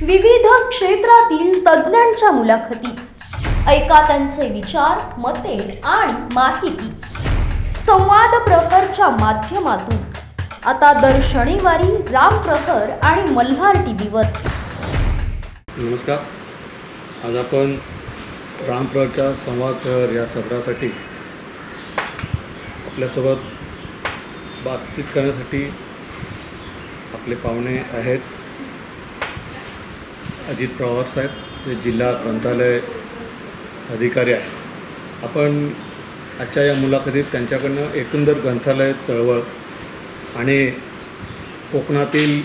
विविध क्षेत्रातील तज्ज्ञांच्या मुलाखती. ऐका त्यांचे विचार मते आणि माहिती. संवाद प्रकरच्या माध्यमातून. आता दर शनिवारी राम प्रखर आणि मल्हार टीव्हीवर. नमस्कार. आज आपण रामप्रच्या संवाद प्रहर या सत्रासाठी आपल्यासोबत बातचीत करण्यासाठी आपले पाहुणे आहेत. अजित पवार साहेब जे जिल्हा ग्रंथालय अधिकारी आहेत. आपण आजच्या या मुलाखतीत त्यांच्याकडनं एकंदर ग्रंथालय चळवळ आणि कोकणातील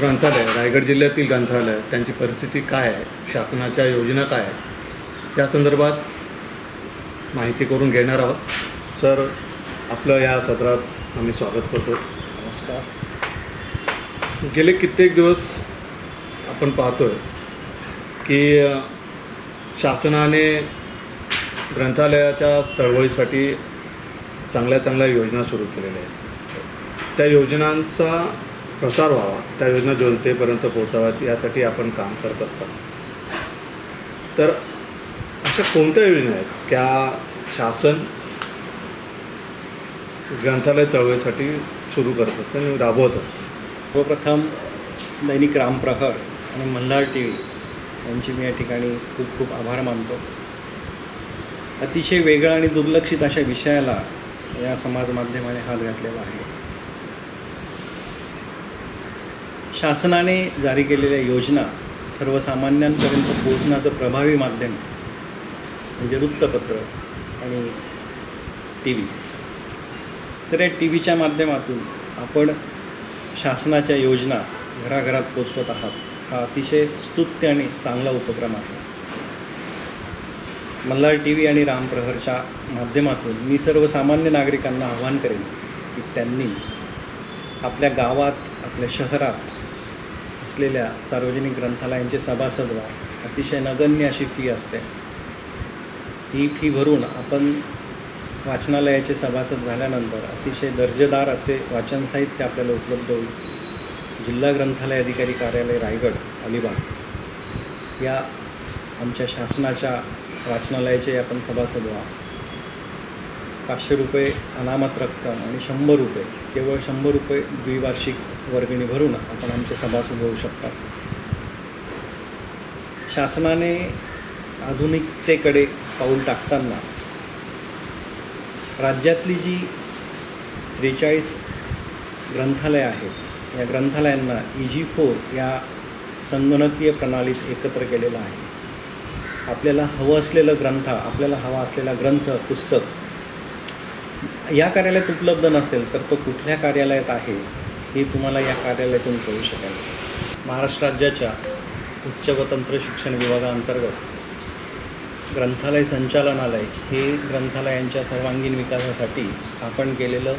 ग्रंथालय रायगड जिल्ह्यातील ग्रंथालय त्यांची परिस्थिती काय आहे शासनाच्या योजना काय आहेत या संदर्भात माहिती करून घेणार आहोत. सर आपलं या सत्रात आम्ही स्वागत करतो. नमस्कार. गेले कित्येक दिवस आपण पाहतो आहे की शासनाने ग्रंथालयाच्या चळवळीसाठी चांगल्या चांगल्या योजना सुरू केलेल्या आहेत. त्या योजनांचा प्रसार व्हावा त्या योजना जनतेपर्यंत पोहोचाव्यात यासाठी आपण काम करत असतात. तर अशा कोणत्या योजना आहेत? त्या शासन ग्रंथालय चळवळीसाठी सुरू करत असतं आणि राबवत असतं? सर्वप्रथम दैनिक रामप्रहर आणि मल्हार टी व्ही यांची मी या ठिकाणी खूप खूप आभार मानतो. अतिशय वेगळा आणि दुर्लक्षित अशा विषयाला या समाज माध्यमाने हात घातलेला आहे. शासनाने जारी केलेल्या योजना सर्वसामान्यांपर्यंत पोहोचण्याचं प्रभावी माध्यम म्हणजे वृत्तपत्र आणि टी व्ही. तर या टी व्हीच्या माध्यमातून आपण शासनाच्या योजना घराघरात पोचवत आहात. हा अतिशय स्तुत्य आणि चांगला उपक्रम आहे. मल्हार टी व्ही आणि रामप्रहरच्या माध्यमातून मी सर्वसामान्य नागरिकांना आवाहन करेन की त्यांनी आपल्या गावात आपल्या शहरात असलेल्या सार्वजनिक ग्रंथालयांचे सभासद व्हा. अतिशय नगण्य अशी फी असते. ही फी भरून आपण वाचनालयाचे सभासद झाल्यानंतर अतिशय दर्जेदार असे वाचन साहित्य आपल्याला उपलब्ध होईल. जिल्हा ग्रंथालय अधिकारी कार्यालय रायगड अलिबाग या आमच्या शासनाच्या वाचनालयाचे आपण सभासद व्हा पाचशे रुपये अनामत रक्कम आणि शंभर रुपये केवळ शंभर रुपये द्विवार्षिक वर्गणी भरून आपण आमचे सभासद होऊ शकतात. शासनाने आधुनिकतेकडे पाऊल टाकताना राज्यातली जी त्रेचाळीस ग्रंथालयं आहेत या ग्रंथालयांना ई जी फोर या संगणकीय प्रणालीत एकत्र केलेलं आहे. आपल्याला हवं असलेलं ग्रंथ आपल्याला हवा असलेला ग्रंथ पुस्तक या कार्यालयात उपलब्ध नसेल तर तो कुठल्या कार्यालयात आहे हे तुम्हाला या कार्यालयातून कळू शकेल. महाराष्ट्र राज्याच्या उच्च व तंत्र शिक्षण विभागाअंतर्गत ग्रंथालय संचालनालय हे ग्रंथालयांच्या सर्वांगीण विकासासाठी स्थापन केलेलं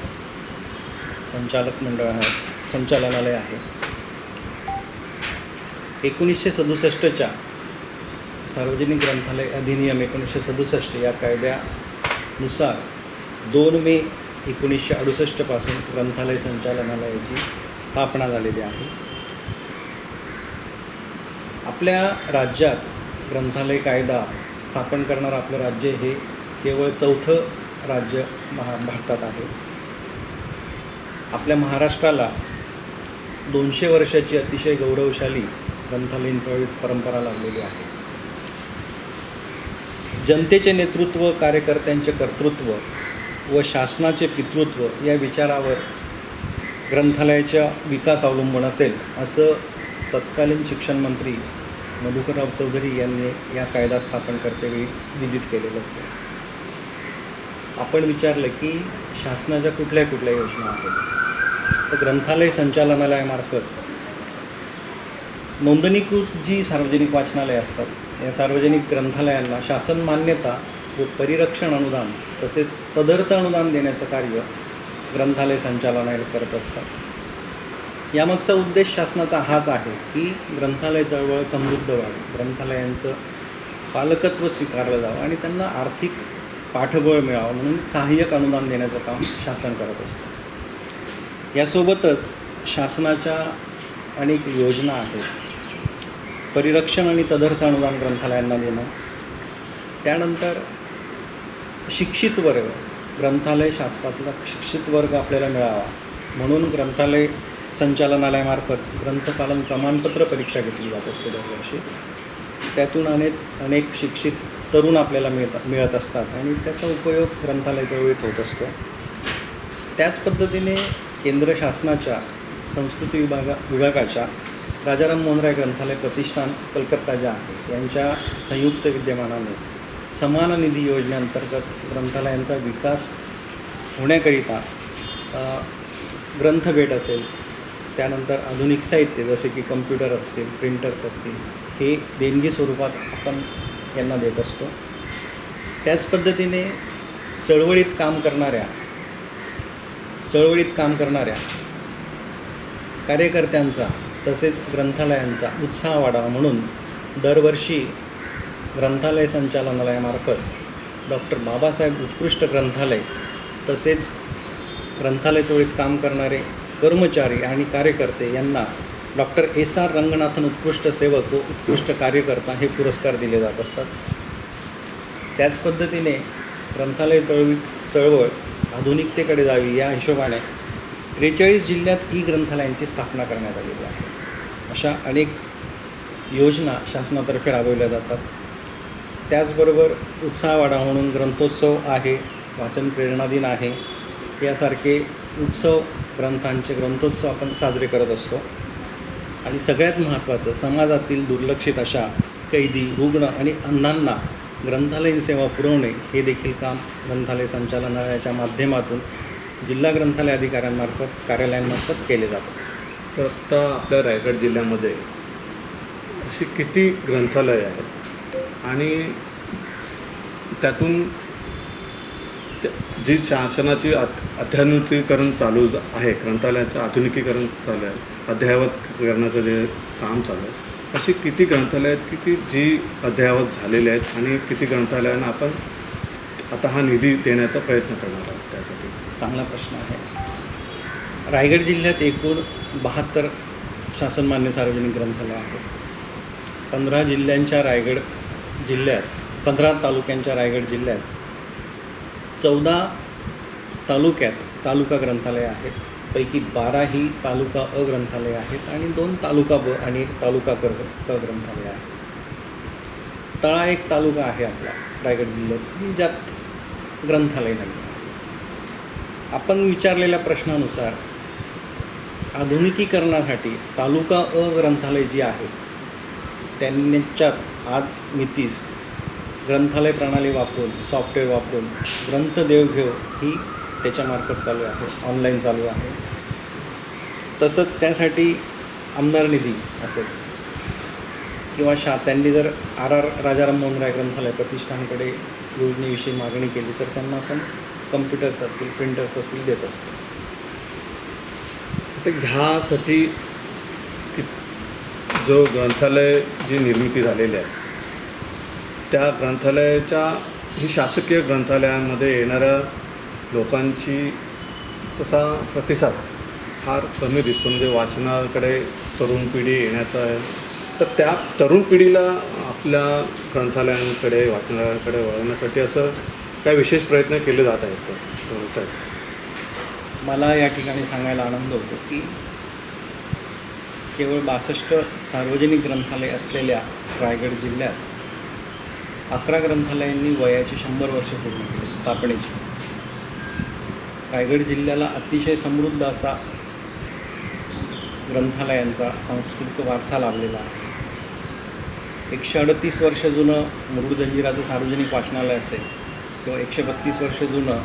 संचालक मंडळ आहे. संचालनालय आहे. एकोणीसशे सदुसष्टच्या सार्वजनिक ग्रंथालय अधिनियम एकोणीसशे सदुसष्ट या कायद्यानुसार दोन मे एकोणीसशे अडुसष्टपासून ग्रंथालय संचालनालयाची स्थापना झालेली आहे. आपल्या राज्यात ग्रंथालय कायदा स्थापन करणारं आपलं राज्य हे केवळ चौथं राज्य महा भारतात आहे. आपल्या महाराष्ट्राला दोनशे वर्षाची अतिशय गौरवशाली ग्रंथालयीन चळवळीत परंपरा लागलेली आहे. जनतेचे नेतृत्व कार्यकर्त्यांचे कर्तृत्व व शासनाचे पितृत्व या विचारावर ग्रंथालयाचा विकास अवलंबून असेल असं तत्कालीन शिक्षण मंत्री मधुकरराव चौधरी यांनी या कायदा स्थापन करतेवेळी विदित केलेलं होतं. आपण विचारलं की शासनाच्या कुठल्या कुठल्या योजना आहेत? तर ग्रंथालय संचालनालयामार्फत नोंदणीकृत जी सार्वजनिक वाचनालय असतात. या सार्वजनिक ग्रंथालयांना शासन मान्यता व परिरक्षण अनुदान तसेच पदार्थ अनुदान देण्याचं कार्य ग्रंथालय संचालनालय करत असतात. यामागचा उद्देश शासनाचा हाच आहे की ग्रंथालय चळवळ समृद्ध व्हावी. ग्रंथालयांचं पालकत्व स्वीकारलं जावं आणि त्यांना आर्थिक पाठबळ मिळावं म्हणून सहाय्यक अनुदान देण्याचं काम शासन करत असतं. यासोबतच शासनाच्या अनेक योजना आहेत. परिरक्षण आणि तदर्थ अनुदान ग्रंथालयांना देणं. त्यानंतर शिक्षित वर्ग ग्रंथालय शास्त्रातला शिक्षित वर्ग आपल्याला मिळावा. म्हणून ग्रंथालय संचालनालयामार्फत ग्रंथपालन प्रमाणपत्र परीक्षा घेतली जात असते दरवर्षी. त्यातून अनेक अनेक शिक्षित तरुण आपल्याला मिळत मिळत असतात आणि त्याचा उपयोग ग्रंथालयाजवळीत होत असतो. त्याच पद्धतीने केंद्र शासनाच्या संस्कृती विभागा विभागाच्या राजाराम मोहन राय ग्रंथालय प्रतिष्ठान कलकत्ता ज्या आहे यांच्या संयुक्त विद्यमानाने समान निधी योजनेअंतर्गत ग्रंथालयांचा विकास होण्याकरिता ग्रंथभेट असेल त्यानंतर आधुनिक साहित्य जसे की कम्प्युटर असतील प्रिंटर्स असतील हे देणगी स्वरूपात आपण यांना देत असतो. त्याच पद्धतीने चळवळीत काम करणाऱ्या चळवळीत काम करणाऱ्या कार्यकर्त्यांचा तसेच ग्रंथालयांचा उत्साह वाढावा म्हणून दरवर्षी ग्रंथालय संचालनालयामार्फत डॉक्टर बाबासाहेब उत्कृष्ट ग्रंथालय तसेच ग्रंथालय चळवळीत काम करणारे कर्मचारी आणि कार्यकर्ते यांना डॉक्टर एस आर रंगनाथन उत्कृष्ट सेवक व उत्कृष्ट कार्यकर्ता हे पुरस्कार दिले जात असतात. त्याच पद्धतीने ग्रंथालय चळवी चळवळ आधुनिकतेकडे जावी या हिशोबाने त्रेचाळीस जिल्ह्यात ई ग्रंथालयांची स्थापना करण्यात आलेली आहे. अशा अनेक योजना शासनातर्फे राबवल्या जातात. त्याचबरोबर उत्साहवाडा म्हणून ग्रंथोत्सव आहे वाचन प्रेरणा दिन आहे. यासारखे उत्सव ग्रंथांचे ग्रंथोत्सव आपण साजरे करत असतो. आणि सगळ्यात महत्त्वाचं समाजातील दुर्लक्षित अशा कैदी रुग्ण आणि अंधांना ग्रंथालयीन सेवा पुरवणे हे देखील काम ग्रंथालय संचालनालयाच्या माध्यमातून जिल्हा ग्रंथालय अधिकाऱ्यांमार्फत कार्यालयांमार्फत केले जात असते. तर आत्ता आपल्या रायगड जिल्ह्यामध्ये अशी किती ग्रंथालय आहेत? आणि त्यातून त्या- जी शासनाची अत- अध्यानुकीकरण चालू आहे ग्रंथालयाचं आधुनिकीकरण चालू आहे अद्ययावत करण्याचं जे काम चालू आहे अशी किती ग्रंथालय आहेत की ती जी अद्ययावत झालेली आहेत आणि किती ग्रंथालयांना आपण आता हा निधी देण्याचा प्रयत्न करणार आहोत त्यासाठी? चांगला प्रश्न आहे. रायगड जिल्ह्यात एकूण बहात्तर शासनमान्य सार्वजनिक ग्रंथालय आहेत. पंधरा जिल्ह्यांच्या रायगड जिल्ह्यात पंधरा तालुक्यांच्या रायगड जिल्ह्यात चौदा तालुक्यात तालुका ग्रंथालय आहेत. पैकी बारा ही तालुका अ ग्रंथालय आहेत आणि दोन तालुका ब आणि तालुका क क ग्रंथालय आहे तळा एक तालुका आहे आपला रायगड जिल्ह्यात की ज्यात ग्रंथालय नाही. आपण विचारलेल्या प्रश्नानुसार आधुनिकीकरणासाठी तालुका अ ग्रंथालय जी आहे त्यांच्यात आज मितीस ग्रंथालय प्रणाली वापरून सॉफ्टवेअर वापरून ग्रंथ देवघेव ही त्याच्यामार्फत चालू आहे ऑनलाईन चालू आहे. तसंच त्यासाठी आमदार निधी असेल. किंवा शा त्यांनी जर आर आर राजाराम मोहन राय ग्रंथालय प्रतिष्ठानकडे योजनेविषयी मागणी केली तर त्यांना आपण कम्प्युटर्स असतील प्रिंटर्स असतील देत असतो. तर ह्यासाठी जो ग्रंथालय जी निर्मिती झालेली आहे त्या ग्रंथालयाच्या ही शासकीय ग्रंथालयांमध्ये येणाऱ्या लोकांची तसा प्रतिसाद फार कमी दिसतो. म्हणजे वाचनाकडे तरुण पिढी येण्याचा आहे. तर त्या तरुण पिढीला आपल्या ग्रंथालयांकडे वाचनालयाकडे वळवण्यासाठी असं काय विशेष प्रयत्न केले जात आहेत आहेत मला या ठिकाणी सांगायला आनंद होतो की केवळ बासष्ट सार्वजनिक ग्रंथालय असलेल्या रायगड जिल्ह्यात अकरा ग्रंथालयांनी वयाची शंभर वर्ष पूर्ण केली स्थापनेची. रायगड जिल्ह्याला अतिशय समृद्ध असा ग्रंथालयांचा सांस्कृतिक वारसा लाभलेला आहे. एकशे अडतीस वर्ष जुनं मुरुड जंजिराचं सार्वजनिक वाचनालय असेल किंवा एकशे बत्तीस वर्ष जुनं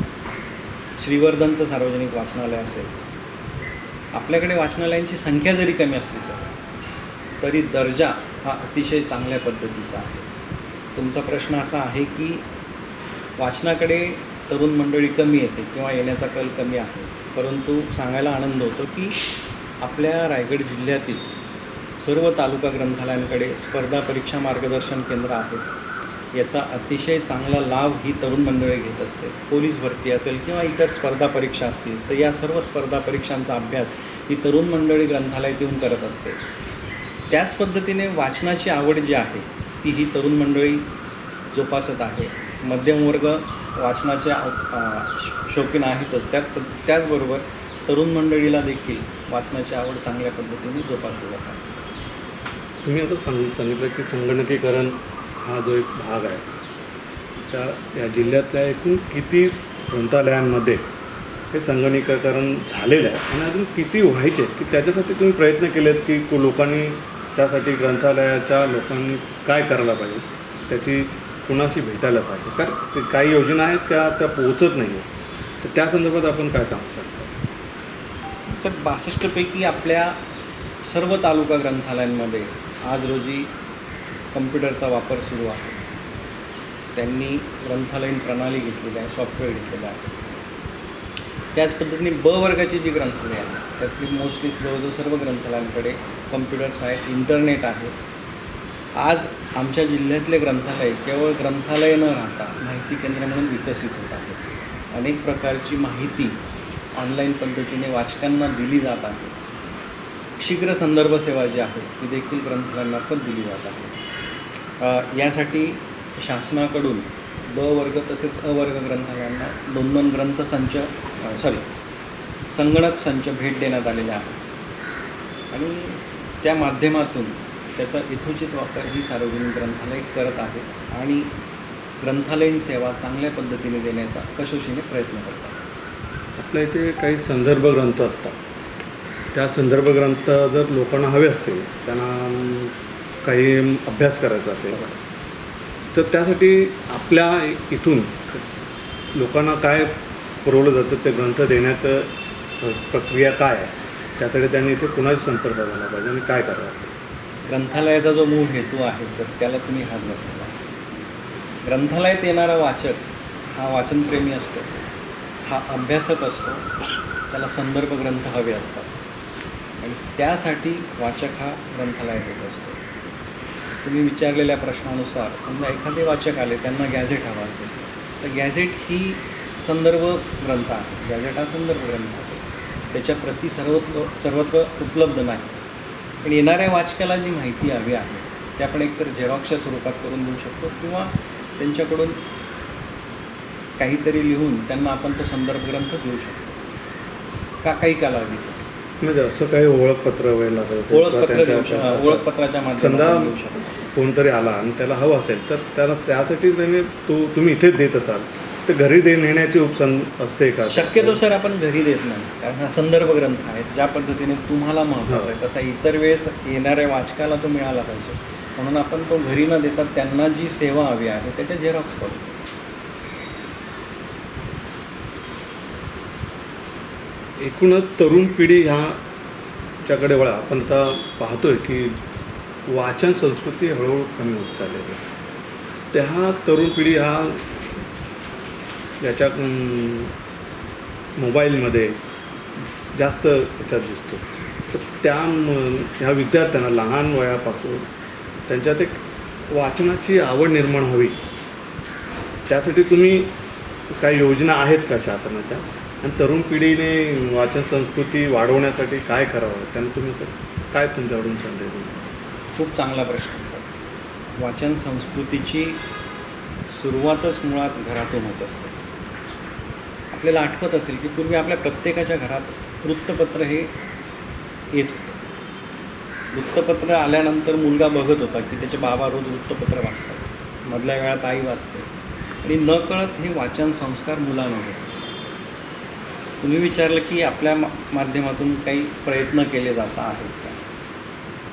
श्रीवर्धनचं सार्वजनिक वाचनालय असेल. आपल्याकडे वाचनालयांची संख्या जरी कमी असली सर तरी दर्जा हा अतिशय चांगल्या पद्धतीचा आहे. तुमचा प्रश्न असा आहे की वाचनाकडे तरुण मंडळी कमी येते किंवा येण्याचा कल कमी आहे. परंतु सांगायला आनंद होतो की आपल्या रायगड जिल्ह्यातील सर्व तालुका ग्रंथालयांकडे स्पर्धा परीक्षा मार्गदर्शन केंद्र आहे याचा अतिशय चांगला लाभ ही तरुण मंडळी घेत असते. पोलीस भरती असेल किंवा इतर स्पर्धा परीक्षा असतील तर या सर्व स्पर्धा परीक्षांचा अभ्यास ही तरुण मंडळी ग्रंथालयात येऊन करत असते. त्याच पद्धतीने वाचनाची आवड जी आहे ती ही तरुण मंडळी जोपासत आहे. मध्यमवर्ग वाचनाचे शौकीन आहेतच. त्यात त्याचबरोबर तरुण मंडळीला देखील वाचनाची आवड चांगल्या पद्धतीने जोपासली जातात तुम्ही आता सांग सांगितलं की संगणकीकरण हा जो एक भाग आहे त्या या जिल्ह्यातल्या एकूण किती ग्रंथालयांमध्ये हे संगणकीकरण झालेलं आहे? आणि अजून किती व्हायचे? की त्याच्यासाठी तुम्ही प्रयत्न केलेत की लोकांनी त्यासाठी ग्रंथालयाच्या लोकांनी काय करायला पाहिजे? त्याची कुणाशी भेटायला पाहिजे? कारण ते काही योजना आहेत त्या त्या पोहोचत नाही आहेत तर त्या संदर्भात आपण काय सांगू शकतो? सर बासष्टपैकी आपल्या सर्व तालुका ग्रंथालयांमध्ये आज रोजी कम्प्युटरचा वापर सुरू आहे. त्यांनी ग्रंथालयीन प्रणाली घेतलेली आहे सॉफ्टवेअर घेतलेलं आहे. त्याच पद्धतीने ब वर्गाची जी ग्रंथालय आहेत त्यातली मोस्टली जवळजवळ सर्व ग्रंथालयांकडे कम्प्युटर्स आहेत इंटरनेट आहे. आज आमच्या जिल्ह्यातले ग्रंथालय केवळ ग्रंथालय न राहता माहिती केंद्र म्हणून विकसित होत आहे. अनेक प्रकारची माहिती ऑनलाईन पद्धतीने वाचकांना दिली जात आहे. शीघ्र संदर्भ सेवा जी आहे ती देखील ग्रंथालयांमार्फत दिली जात आहे. यासाठी शासनाकडून ब वर्ग तसेच अवर्ग ग्रंथालयांना दोन दोन ग्रंथसंच सॉरी संगणक संच भेट देण्यात आलेले आहे आणि त्या माध्यमातून त्याचा यथोचित वापर ही सार्वजनिक ग्रंथालय करत आहे आणि ग्रंथालयीन सेवा चांगल्या पद्धतीने देण्याचा कसोशीने प्रयत्न करतात. आपल्या इथे काही संदर्भ ग्रंथ असतात. त्या संदर्भ ग्रंथ जर लोकांना हवे असतील त्यांना काही अभ्यास करायचा असेल तर त्यासाठी आपल्या इथून लोकांना काय पुरवलं जातं ते ग्रंथ देण्याचं प्रक्रिया काय आहे त्यासाठी त्यांनी इथे कुणाशी संपर्क झाला पाहिजे आणि काय करावं? ग्रंथालयाचा जो मूळ हेतू आहे सर त्याला तुम्ही हात घातला आहे. ग्रंथालयात येणारा वाचक हा वाचनप्रेमी असतो. हा अभ्यासक असतो. त्याला संदर्भ ग्रंथ हवे असतात. आणि त्यासाठी वाचक हा ग्रंथालयात येत असतो. तुम्ही विचारलेल्या प्रश्नानुसार समजा एखादे वाचक आले त्यांना गॅझेट हवा असेल. तर गॅझेट ही संदर्भ ग्रंथ आहे. गॅझेट हा संदर्भ ग्रंथ आहे. त्याच्या प्रती सर्वत्र सर्वत्र उपलब्ध नाही. पण येणाऱ्या वाचकाला जी माहिती हवी आहे ते आपण एकतर झेरॉक्सच्या स्वरूपात करून देऊ शकतो किंवा त्यांच्याकडून काहीतरी लिहून त्यांना आपण तो संदर्भ ग्रंथ देऊ शकतो. का काही कालावधीसाठी? म्हणजे असं काही ओळखपत्र किंवा ओळखपत्र देऊ त्यांच्या- शकतो. ओळखपत्राच्या माध्यमातून कोणतरी आला आणि त्याला हवं असेल तर त्याला त्यासाठी त्याने तो तुम्ही इथेच देत असाल. तर घरी दे नेण्याची उपसन असते का? शक्यतो सर आपण घरी देत नाही. कारण हा संदर्भ ग्रंथ आहे. ज्या पद्धतीने तुम्हाला महत्त्वाचा आहे तसा इतर वेळेस येणाऱ्या वाचकाला तो मिळाला पाहिजे. म्हणून आपण तो घरी न देता त्यांना जी सेवा हवी आहे त्याच्या झेरॉक्स करू. एकूणच तरुण पिढी ह्याच्याकडे वळा. आपण आता पाहतोय की वाचन संस्कृती हळूहळू कमी होत चाललेली आहे. त्या तरुण पिढी हा याच्या मोबाईलमध्ये जास्त याच्यात दिसतो. तर त्या ह्या विद्यार्थ्यांना लहान वयापासून त्यांच्यात एक वाचनाची आवड निर्माण हवी त्यासाठी तुम्ही काही योजना आहेत का शासनाच्या? आणि तरुण पिढीने वाचन संस्कृती वाढवण्यासाठी काय करावं? त्यांना तुम्ही सर काय तुमच्याकडून संदेश देऊ खूप चांगला प्रश्न सर. वाचन संस्कृतीची सुरुवातच मुळात घरातून होत असते. आपल्याला आठवत असेल की पूर्वी आपल्या प्रत्येकाच्या घरात वृत्तपत्र हे येत होतं. वृत्तपत्र आल्यानंतर मुलगा बघत होता की त्याचे बाबा रोज वृत्तपत्र वाचतात. मधल्या वेळात आई वाचते. आणि न कळत हे वाचन संस्कार मुलांना होते. तुम्ही विचारलं की आपल्या माध्यमातून काही प्रयत्न केले जात आहेत का?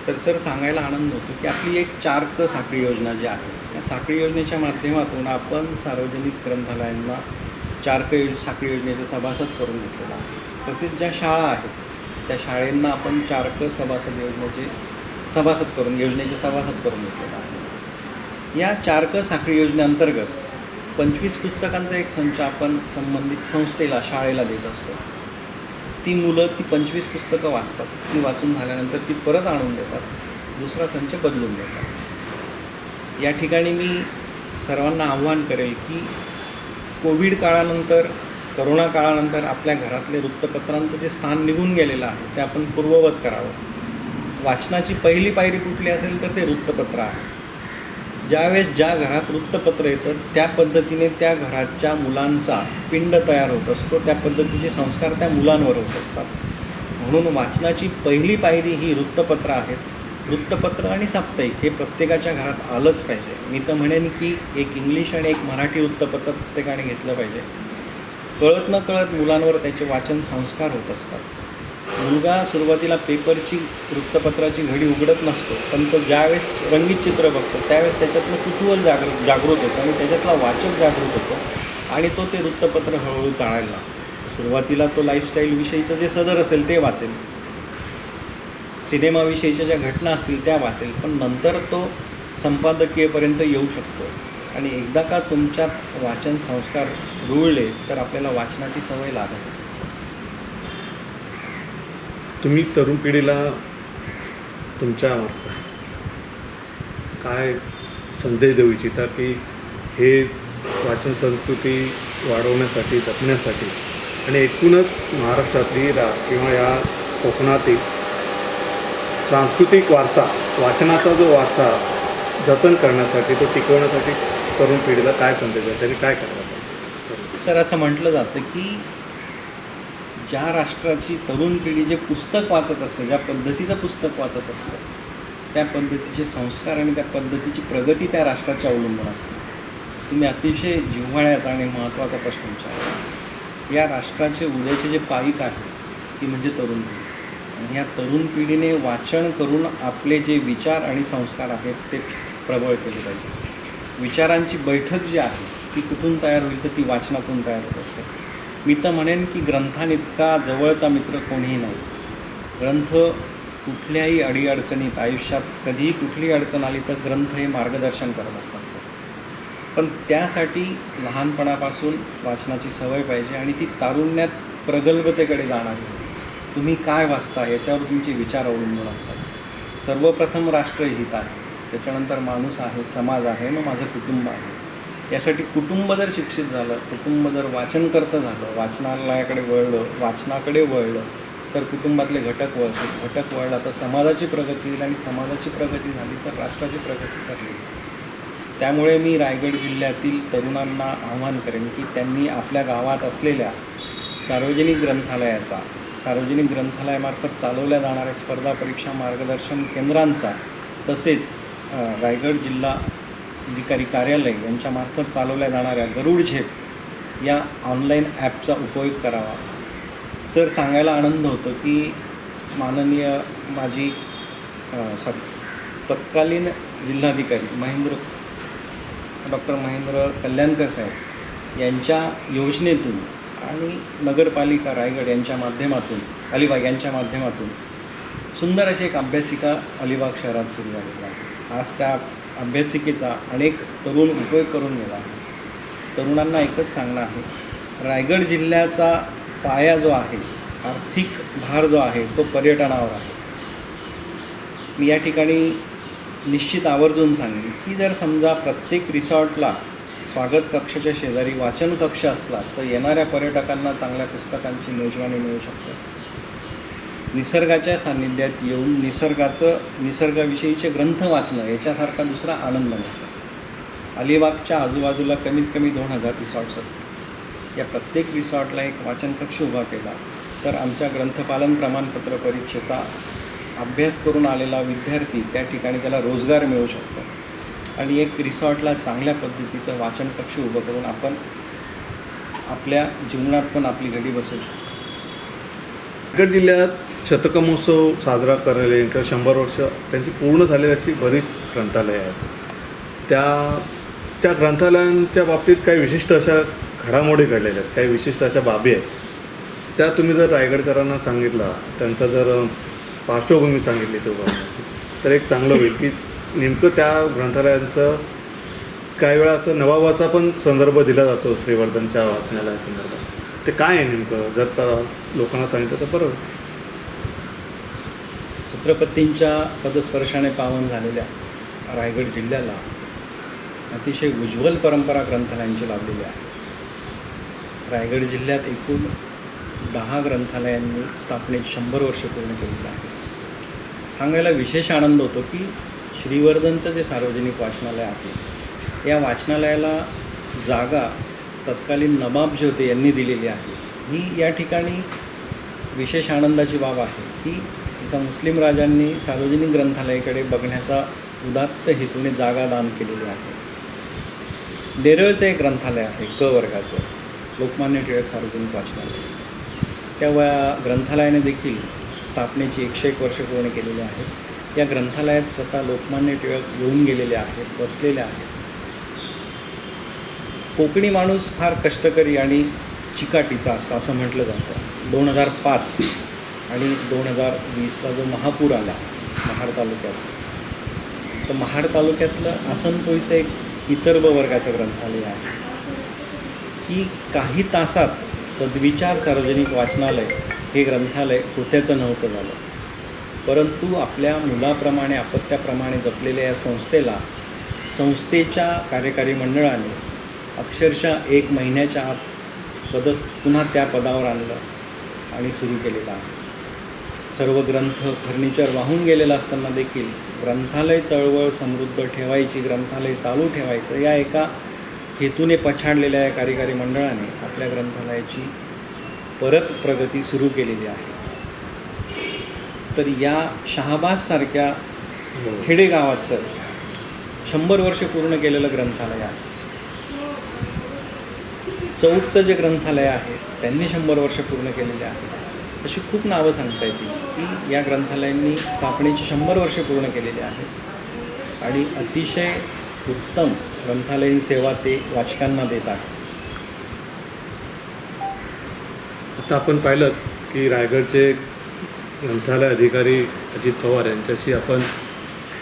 तर सर सांगायला आनंद होतो की आपली एक चार क साखळी योजना जी आहे या साखळी योजनेच्या माध्यमातून आपण सार्वजनिक ग्रंथालयांना चार योज साखळी योजनेचं सभासद करून घेतलेला आहे. तसेच ज्या शाळा आहेत त्या शाळेंना आपण चारक सभासद योजनेचे सभासद करून योजनेचे सभासद करून घेतलेलं आहे. या चारक साखळी योजनेअंतर्गत पंचवीस पुस्तकांचा एक संच आपण संबंधित संस्थेला शाळेला देत असतो. ती मुलं ती पंचवीस पुस्तकं वाचतात. ती वाचून झाल्यानंतर ती परत आणून देतात. दुसरा संच बदलून देतात. या ठिकाणी मी सर्वांना आव्हान करेल की कोविड काळानंतर करोना काळानंतर आपल्या घरातले वृत्तपत्रांचं जे स्थान निघून गेलेलं आहे ते आपण पूर्ववत करावं. वाचनाची पहिली पायरी कुठली असेल तर ते वृत्तपत्र आहे. ज्यावेळेस ज्या घरात वृत्तपत्र येतं त्या पद्धतीने त्या घराच्या मुलांचा पिंड तयार होत असतो त्या पद्धतीचे संस्कार त्या मुलांवर होत असतात. म्हणून वाचनाची पहिली पायरी ही वृत्तपत्र आहेत वृत्तपत्र आणि साप्ताहिक हे प्रत्येकाच्या घरात आलंच पाहिजे. मी तर म्हणेन की एक इंग्लिश आणि एक मराठी वृत्तपत्र प्रत्येकाने घेतलं पाहिजे. कळत न कळत मुलांवर त्याचे वाचन संस्कार होत असतात. मुलगा सुरुवातीला पेपरची वृत्तपत्राची घडी उघडत नसतो पण तो ज्यावेळेस रंगीत चित्र बघतो त्यावेळेस त्याच्यातलं कुतूहल जागृत जागृत होतं आणि त्याच्यातला वाचक जागृत होतो आणि तो ते वृत्तपत्र हळूहळू चाळायला लागतो. सुरुवातीला तो लाईफस्टाईलविषयीचं जे सदर असेल ते वाचेल. सिनेमाविषयीच्या ज्या घटना असतील त्या वाचेल. पण नंतर तो संपादकीयपर्यंत येऊ शकतो. आणि एकदा का तुमच्यात वाचन संस्कार रुळले तर आपल्याला वाचनाची सवय लागत असते तुम्ही तरुण पिढीला तुमच्या काय संदेश देऊ इच्छिता की हे वाचन संस्कृती वाढवण्यासाठी जपण्यासाठी? आणि एकूणच महाराष्ट्रातली रा किंवा या कोकणातील सांस्कृतिक वारसा वाचनाचा जो वारसा जतन करण्यासाठी तो टिकवण्यासाठी तरुण पिढीला काय संदेश आहे त्यांनी काय करायला सर असं म्हटलं जातं की ज्या राष्ट्राची तरुण पिढी जे पुस्तक वाचत असतं ज्या पद्धतीचं पुस्तक वाचत असतं त्या पद्धतीचे संस्कार आणि त्या पद्धतीची प्रगती त्या राष्ट्राच्या अवलंबून असते. तुम्ही अतिशय जिव्हाळ्याचा आणि महत्त्वाचा प्रश्न विचारला. या राष्ट्राचे उद्याचे जे पाईक आहे ती म्हणजे तरुण पिढी. आणि ह्या तरुण पिढीने वाचन करून आपले जे विचार आणि संस्कार आहेत ते प्रबळ केले पाहिजे. विचारांची बैठक जी आहे ती कुठून तयार होईल तर ती वाचनातून तयार होत असते. मी तर म्हणेन की ग्रंथानितका जवळचा मित्र कोणीही नाही. ग्रंथ कुठल्याही अडीअडचणीत आयुष्यात कधीही कुठलीही अडचण आली तर ग्रंथ हे मार्गदर्शन करत असतात पण त्यासाठी लहानपणापासून वाचनाची सवय पाहिजे आणि ती तारुण्यात प्रगल्भतेकडे जाणारी. तुम्ही काय वाचता याच्यावर तुमचे विचार अवलंबून असतात. सर्वप्रथम राष्ट्रहित आहे. त्याच्यानंतर माणूस आहे समाज आहे मग माझं कुटुंब आहे. यासाठी कुटुंब जर शिक्षित झालं कुटुंब जर वाचन करतं झालं वाचनालयाकडे वळलं वाचनाकडे वळलं तर कुटुंबातले घटक वळतील. घटक वळला तर समाजाची प्रगती होईल आणि समाजाची प्रगती झाली तर राष्ट्राची प्रगती ठरली त्यामुळे मी रायगड जिल्ह्यातील तरुणांना आव्हान करेन की त्यांनी आपल्या गावात असलेल्या सार्वजनिक ग्रंथालयाचा सार्वजनिक ग्रंथालयामार्फत चालवल्या जाणाऱ्या स्पर्धा परीक्षा मार्गदर्शन केंद्रांचा तसेच रायगड जिल्हा अधिकारी कार्यालय यांच्यामार्फत चालवल्या जाणाऱ्या गरुड झेप या ऑनलाईन ॲपचा उपयोग करावा. सर सांगायला आनंद होतो की माननीय माझी सॉरी तत्कालीन जिल्हाधिकारी महेंद्र डॉक्टर महेंद्र कल्याणकर साहेब यांच्या योजनेतून आणि नगरपालिका रायगड यांच्या माध्यमातून अलिबाग यांच्या माध्यमातून सुंदर अशी एक अभ्यासिका अलिबाग शहरात सुरू झालेली आहे. आज त्या अभ्यासिकेचा अनेक तरुण उपयोग करून गेला आहे. तरुणांना एकच सांगणं आहे रायगड जिल्ह्याचा पाया जो आहे आर्थिक भार जो आहे तो पर्यटनावर आहे. मी या ठिकाणी निश्चित आवर्जून सांगेन की जर समजा प्रत्येक रिसॉर्टला स्वागत कक्षाच्या शेजारी वाचन कक्ष असला तर येणाऱ्या पर्यटकांना चांगल्या पुस्तकांची मेजवानी मिळू शकते. निसर्गाच्या सान्निध्यात येऊन निसर्गाचं निसर्गाविषयीचे ग्रंथ वाचणं याच्यासारखा दुसरा आनंद नसतो. अलिबागच्या आजूबाजूला कमीत कमी दोन हजार रिसॉर्ट्स असतात या प्रत्येक रिसॉर्टला एक वाचन कक्ष उभा केला तर आमच्या ग्रंथपालन प्रमाणपत्र परीक्षेचा अभ्यास करून आलेला विद्यार्थी त्या ठिकाणी त्याला रोजगार मिळू शकतो. आणि एक रिसॉर्टला चांगल्या पद्धतीचं वाचन कक्ष उभं करून आपण आपल्या जीवनात पण आपली घडी बसवू शकतो. रायगड जिल्ह्यात शतकमहोत्सव साजरा करायला किंवा शंभर वर्ष त्यांची पूर्ण झालेली अशी बरीच ग्रंथालयं आहेत. त्या त्या ग्रंथालयांच्या बाबतीत काही विशिष्ट अशा घडामोडी घडलेल्या आहेत काही विशिष्ट अशा बाबी आहेत. त्या तुम्ही जर रायगडकरांना सांगितला त्यांचा जर पार्श्वभूमी सांगितली तो तर एक चांगलं होईल की नेमकं त्या ग्रंथालयांचं काही वेळा असं नवाबाचा पण संदर्भ दिला जातो श्रीवर्धनच्या संदर्भात. ते काय आहे नेमकं? जर लोकांना सांगितलं तर बरं छत्रपतींच्या पदस्पर्शाने पावन झालेल्या रायगड जिल्ह्याला अतिशय उज्ज्वल परंपरा ग्रंथालयांची लाभलेली आहे. रायगड जिल्ह्यात एकूण दहा ग्रंथालयांनी स्थापनेत शंभर वर्ष पूर्ण केलेली आहे सांगायला विशेष आनंद होतो की श्रीवर्धनचं जे सार्वजनिक वाचनालय आहे या वाचनालयाला जागा तत्कालीन नवाब जे होते यांनी दिलेली आहे. ही या ठिकाणी विशेष आनंदाची बाब आहे की एका मुस्लिम राजांनी सार्वजनिक ग्रंथालयाकडे बघण्याचा उदात्त हेतूने जागा दान केलेली आहे. नेरळचं एक ग्रंथालय आहे क वर्गाचं लोकमान्य टिळक सार्वजनिक वाचनालय. त्या व ग्रंथालयाने देखील स्थापनेची एकशे एक वर्ष पूर्ण केलेली आहेत या ग्रंथालयात स्वतः लोकमान्य टिळक येऊन गेलेले आहेत बसलेले आहेत. कोकणी माणूस फार कष्टकरी आणि चिकाटीचा असतो असं म्हटलं जातं. दोन हजार पाच आणि दोन हजार वीसला जो महापूर आला महाड तालुक्यात तर महाड तालुक्यातलं आसनपोईचं एक इतर वर्गाचं ग्रंथालय आहे. की काही तासात सद्विचार सार्वजनिक वाचनालय हे ग्रंथालय होत्याचं नव्हतं झालं. परंतु आपल्या मुलाप्रमाणे अपत्याप्रमाणे जपलेल्या या संस्थेला संस्थेच्या कार्यकारी मंडळाने अक्षरशः एक महिन्याच्या आत पदस पुन्हा त्या पदावर आणलं आणि सुरू केलेलं आहे. सर्व ग्रंथ फर्निचर वाहून गेलेलं असताना देखील ग्रंथालय चळवळ समृद्ध ठेवायची ग्रंथालय चालू ठेवायचं या एका हेतूने पछाडलेल्या या कार्यकारी मंडळाने आपल्या ग्रंथालयाची परत प्रगती सुरू केलेली आहे. तर या शहाबाजसारख्या खेडेगावात सर शंभर वर्ष पूर्ण केलेलं ग्रंथालय आहे. चौकचं जे ग्रंथालय आहे त्यांनी शंभर वर्ष पूर्ण केलेले आहे. अशी खूप नावं सांगता येतील की या ग्रंथालयांनी स्थापनेची शंभर वर्ष पूर्ण केलेली आहेत आणि अतिशय उत्तम ग्रंथालयीन सेवा ते वाचकांना देत आहेत आता आपण पाहिलं की रायगडचे ग्रंथालय अधिकारी अजित पवार यांच्याशी आपण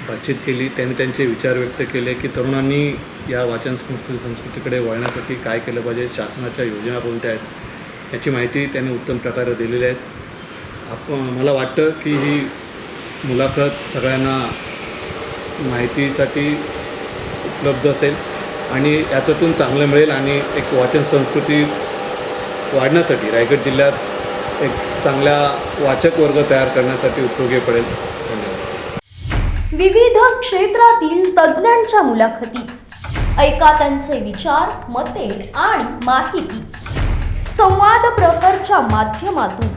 बातचीत केली. त्यांनी त्यांचे विचार व्यक्त केले की तरुणांनी या वाचन संस्कृती संस्कृतीकडे वळण्यासाठी काय केलं पाहिजे शासनाच्या योजना कोणत्या आहेत याची माहिती त्यांनी उत्तम प्रकारे दिलेली आहेत. आप मला वाटतं की ही मुलाखत सगळ्यांना माहितीसाठी उपलब्ध असेल आणि याच्यातून चांगलं मिळेल आणि एक वाचन संस्कृती वाढण्यासाठी रायगड जिल्ह्यात एक चांगला वाचक वर्ग तयार करण्यासाठी उपयोगी पडेल. विविध क्षेत्रातील तज्ज्ञांच्या मुलाखती. ऐका त्यांचे विचार मते आणि माहिती. संवाद प्रहरच्या माध्यमातून.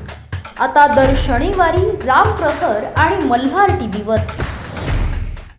आता दर शनिवारी राम प्रहर आणि मल्हार टीव्हीवर.